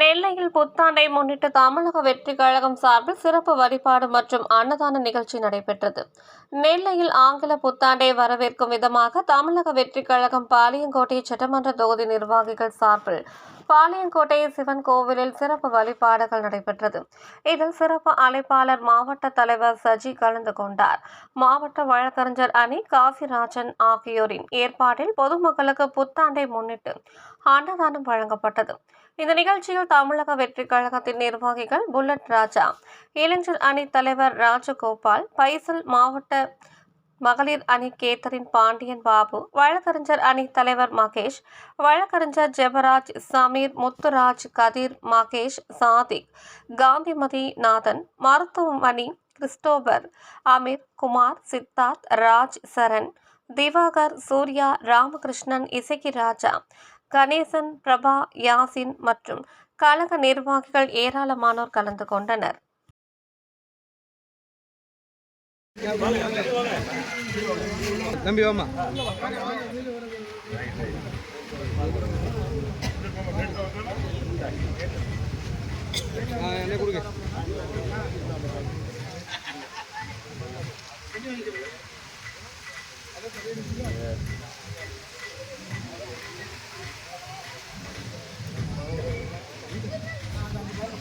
நெல்லையில் புத்தாண்டை முன்னிட்டு தமிழக வெற்றி கழகம் சார்பில் சிறப்பு வழிபாடு மற்றும் அன்னதான நிகழ்ச்சி நடைபெற்றது. நெல்லையில் ஆங்கில புத்தாண்டை வரவேற்கும் விதமாக தமிழக வெற்றி கழகம் பாளையங்கோட்டை சட்டமன்ற தொகுதி நிர்வாகிகள் சார்பில் பாளையங்கோட்டை சிவன் கோவிலில் சிறப்பு வழிபாடுகள் நடைபெற்றது. இதில் சிறப்பு அழைப்பாளர் மாவட்ட தலைவர் சஜி கலந்து கொண்டார். மாவட்ட வழக்கறிஞர் அணி காசிராஜன் ஆகியோரின் ஏற்பாட்டில் பொதுமக்களுக்கு புத்தாண்டை முன்னிட்டு அன்னதானம் வழங்கப்பட்டது. இந்த நிகழ்ச்சியில் தமிழக வெற்றி கழகத்தின் நிர்வாகிகள் புல்லட் ராஜா இளைஞர் அணி தலைவர் ராஜகோபால் பைசல் மாவட்ட மகளிர் அணி கேத்தரின் பாண்டியன் பாபு வழக்கறிஞர் அணி தலைவர் மகேஷ் வழக்கறிஞர் ஜெபராஜ் சமீர் முத்துராஜ் கதிர் மகேஷ் சாதிக் காந்திமதி நாதன் மருத்துவமணி கிறிஸ்டோபர் அமீர் குமார் சித்தார்த் ராஜ் சரண் திவாகர் சூர்யா ராமகிருஷ்ணன் இசக்கி ராஜா கணேசன் பிரபா யாசின் மற்றும் கழக நிர்வாகிகள் ஏராளமானோர் கலந்து கொண்டனர். வாமா என்ன கொடுங்க